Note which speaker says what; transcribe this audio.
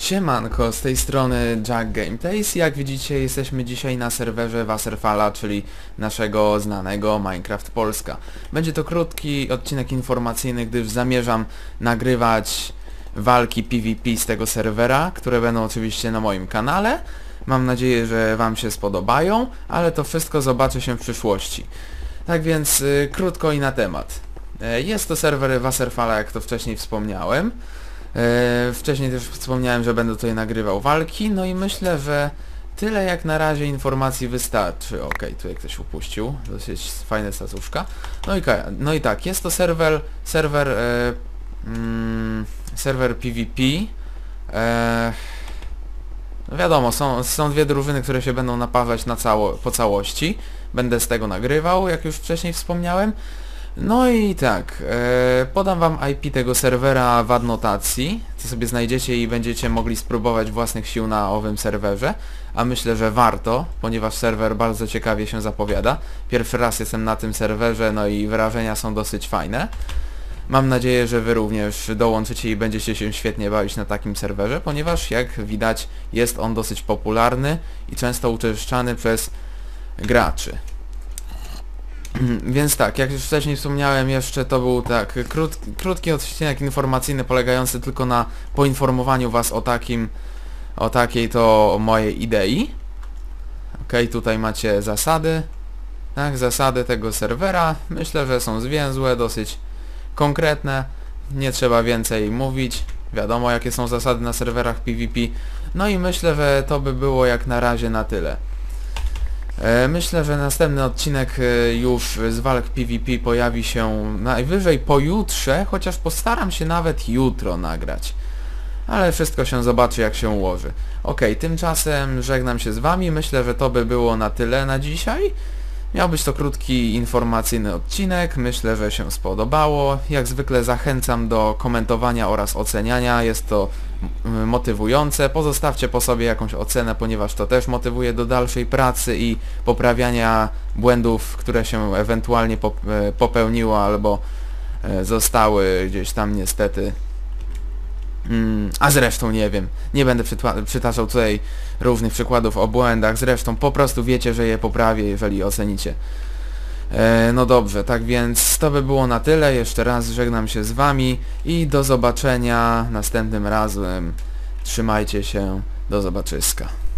Speaker 1: Siemanko, z tej strony Jack Gameplays. Jak widzicie jesteśmy dzisiaj na serwerze Wasserfalla, czyli naszego znanego Minecraft Polska. Będzie to krótki odcinek informacyjny, gdyż zamierzam nagrywać walki PvP z tego serwera, które będą oczywiście na moim kanale. Mam nadzieję, że Wam się spodobają, ale to wszystko zobaczy się w przyszłości. Tak więc y, krótko i na temat. E, Jest to serwer Wasserfalla, jak to wcześniej wspomniałem. E, wcześniej też wspomniałem, że będę tutaj nagrywał walki, no i myślę, że tyle jak na razie informacji wystarczy. Okej, tu jak ktoś upuścił, dosyć fajne statuszka. No i, no i tak, jest to serwer, serwer, e, mm, serwer PvP. E, no wiadomo, są, są dwie drużyny, które się będą naparzać na cało, po całości. Będę z tego nagrywał, jak już wcześniej wspomniałem. No i tak, e, podam wam IP tego serwera w adnotacji, co sobie znajdziecie i będziecie mogli spróbować własnych sił na owym serwerze, a myślę, że warto, ponieważ serwer bardzo ciekawie się zapowiada. Pierwszy raz jestem na tym serwerze, no i wrażenia są dosyć fajne. Mam nadzieję, że wy również dołączycie i będziecie się świetnie bawić na takim serwerze, ponieważ jak widać jest on dosyć popularny i często uczęszczany przez graczy. Więc tak, jak już wcześniej wspomniałem jeszcze to był tak krót, krótki odcinek informacyjny polegający tylko na poinformowaniu was o takim o takiej to mojej idei. Okej, tutaj macie zasady. Tak, zasady tego serwera. Myślę, że są zwięzłe, dosyć konkretne. Nie trzeba więcej mówić. Wiadomo jakie są zasady na serwerach PvP. No i myślę, że to by było jak na razie na tyle. E, Myślę, że następny odcinek e, już z walk PvP pojawi się najwyżej pojutrze, chociaż postaram się nawet jutro nagrać. Ale wszystko się zobaczy jak się ułoży. Ok, tymczasem żegnam się z wami, myślę, że to by było na tyle na dzisiaj. Miał być to krótki, informacyjny odcinek, myślę, że się spodobało. Jak zwykle zachęcam do komentowania oraz oceniania, jest to motywujące. Pozostawcie po sobie jakąś ocenę, ponieważ to też motywuje do dalszej pracy i poprawiania błędów, które się ewentualnie e, popełniło albo e, zostały gdzieś tam niestety Mm, a zresztą nie wiem, nie będę przytaczał tutaj różnych przykładów o błędach, zresztą po prostu wiecie, że je poprawię, jeżeli ocenicie. E, no dobrze, tak więc to by było na tyle, jeszcze raz żegnam się z wami i do zobaczenia następnym razem. Trzymajcie się, do zobaczyska.